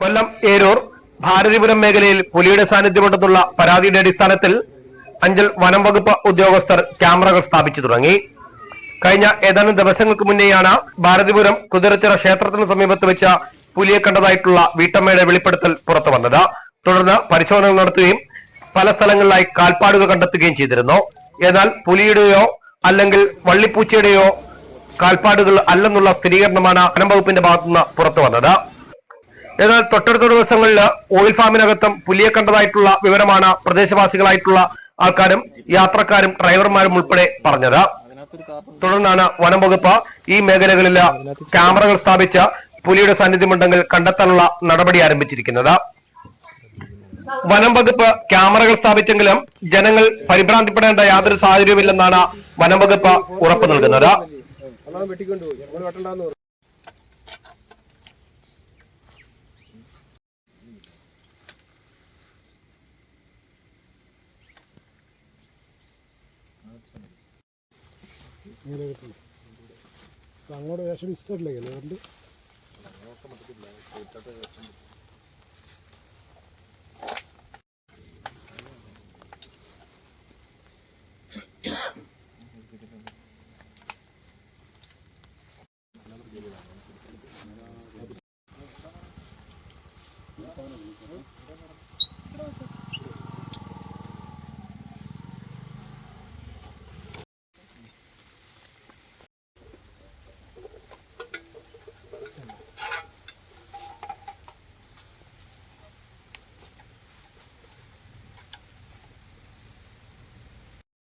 കൊല്ലം ഏരൂർ ഭാരതിപുരം മേഖലയിൽ പുലിയുടെ സാന്നിധ്യമുണ്ടെന്നുള്ള പരാതിയുടെ അടിസ്ഥാനത്തിൽ അഞ്ചൽ വനം വകുപ്പ് ഉദ്യോഗസ്ഥർ ക്യാമറകൾ സ്ഥാപിച്ചു തുടങ്ങി. കഴിഞ്ഞ ഏതാനും ദിവസങ്ങൾക്ക് മുന്നേയാണ് ഭാരതിപുരം കുതിരച്ചിറ ക്ഷേത്രത്തിന് സമീപത്ത് വെച്ച പുലിയെ കണ്ടതായിട്ടുള്ള വീട്ടമ്മയുടെ വെളിപ്പെടുത്തൽ പുറത്തു വന്നത്. തുടർന്ന് പരിശോധനകൾ നടത്തുകയും പല സ്ഥലങ്ങളിലായി കാൽപ്പാടുകൾ കണ്ടെത്തുകയും ചെയ്തിരുന്നു. എന്നാൽ പുലിയുടെയോ അല്ലെങ്കിൽ വള്ളിപ്പൂച്ചയുടെയോ കാൽപ്പാടുകൾ അല്ലെന്നുള്ള സ്ഥിരീകരണമാണ് വനം വകുപ്പിന്റെ ഭാഗത്തുനിന്ന് പുറത്തു വന്നത്. എന്നാൽ തൊട്ടടുത്ത ദിവസങ്ങളിൽ ഓയിൽ ഫാമിനകത്തും പുലിയെ കണ്ടതായിട്ടുള്ള വിവരമാണ് പ്രദേശവാസികളായിട്ടുള്ള ആൾക്കാരും യാത്രക്കാരും ഡ്രൈവർമാരും ഉൾപ്പെടെ പറഞ്ഞത്. തുടർന്നാണ് വനം വകുപ്പ് ഈ മേഖലകളിൽ ക്യാമറകൾ സ്ഥാപിച്ച പുലിയുടെ സാന്നിധ്യമുണ്ടെങ്കിൽ കണ്ടെത്താനുള്ള നടപടി ആരംഭിച്ചിരിക്കുന്നത്. വനം വകുപ്പ് ക്യാമറകൾ സ്ഥാപിച്ചെങ്കിലും ജനങ്ങൾ പരിഭ്രാന്തിപ്പെടേണ്ട യാതൊരു സാഹചര്യവുമില്ലെന്നാണ് വനം വകുപ്പ് ഉറപ്പു നൽകുന്നത്. നമ്മൾ വെട്ടണ്ടെന്ന് പറഞ്ഞു അങ്ങോട്ട് വേഷം ഇഷ്ടമില്ലേ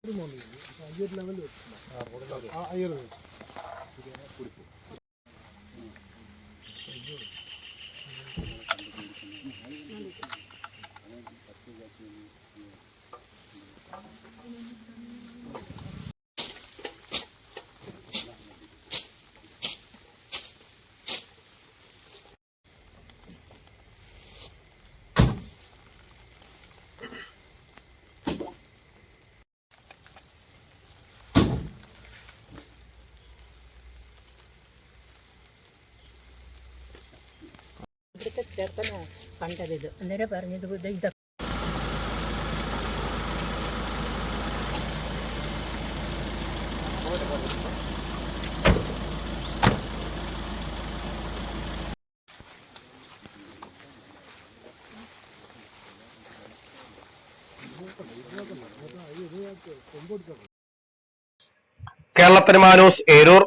നേരിൽ അയ്യർ ലെവലിൽ വെച്ചിട്ടുണ്ട്. ആ അയ്യർ വെച്ചു. ഇവിടുത്തെ ചെറുക്കനോ കണ്ടത് ഇത്. അന്നേരം പറഞ്ഞത് ഇത് ഇതൊക്കെ. കേരളത്തിന് മാനൂസ് ഏരൂർ.